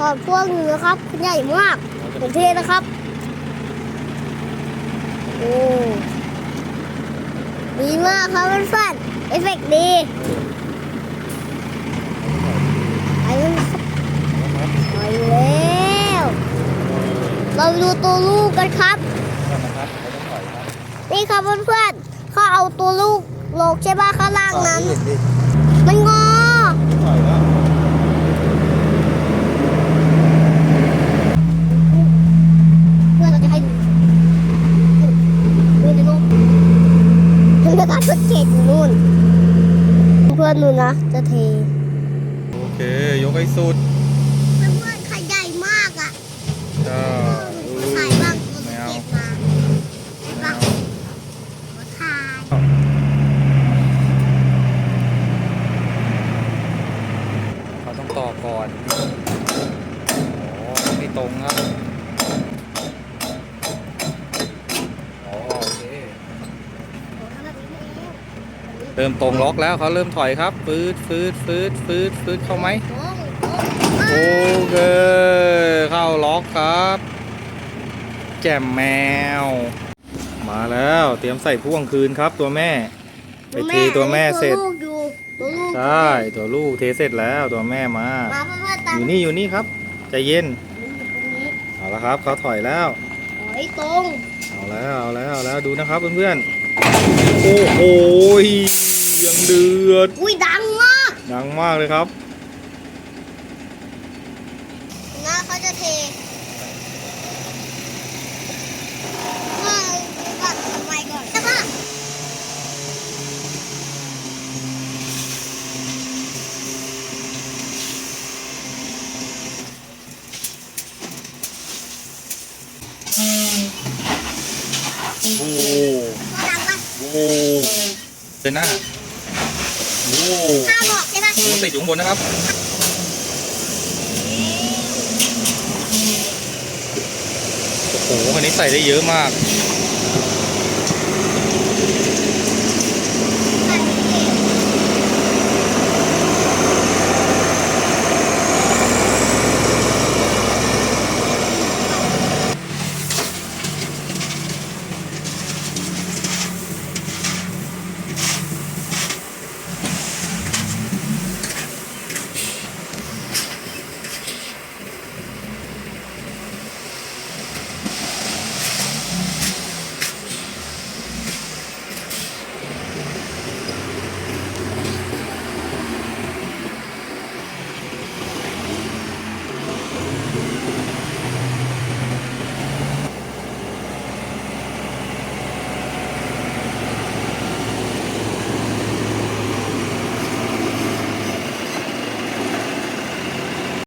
ขอบพวกหนูนะครับใหญ่มากเหมือนเทนะครับ โอ้ดีมากครับเพื่อนๆเอฟเฟกต์ดีไปแล้วนะครับไปแล้วเราไปดูตัวลูกกันครับนะครับเราต้องถอยครับ นี่ครับเพื่อนๆเขาเอาตัวลูกโลกใช่ป่ะข้างล่างนั้นเห็นดิมันงอ ถอยแล้ว เพื่อนเราจะให้ดูดูในรูปถึงจะการทด เกตอยู่นู่น เพื่อนหนูนะ จะเท โอเค ยกให้สุด เพื่อนๆขายใหญ่มากอะจ้าถ่ายบ้างตัวไม่เอาเก็บมาเห็นปะถ่ายเขาต้องต่อก่อนอ๋อไม่ตรงครับ เริ่มตรงล็อกแล้วเขาเริ่มถอยครับฟืดฟืดฟืดฟืดฟืดเข้าไหมโอ้โหโอเคเข้าล็อกครับ แจ่มแมว มาแล้วเตรียมใส่พ่วงคืนครับตัวแม่ ไปเทตัวแม่เสร็จตัวลูกอยู่ตัวลูกใช่ตัวลูกเทเสร็จแล้วตัวแม่มามาเพื่อนๆตาอมยู่นี่อยู่นี่ครับใจเย็นอยู่ตรงนี้เอาละครับเขาถอยแล้วถอยตรงเอาแล้วเอาแล้วเอาแล้วดูนะครับเพื่อนๆโอ้โห ยังเดือด อุ้ยดังมากดังมากเลยครับนะเขาจะเทว่าปัดทำไมก่อนใช่ปะโอ้โหเขาดังปะโอ้โหเดินหน้า โอ้โหข้าวบอกใช่ปะมันติดอยู่ข้างบนนะครับ โอ้โหอันนี้ใส่ได้เยอะมาก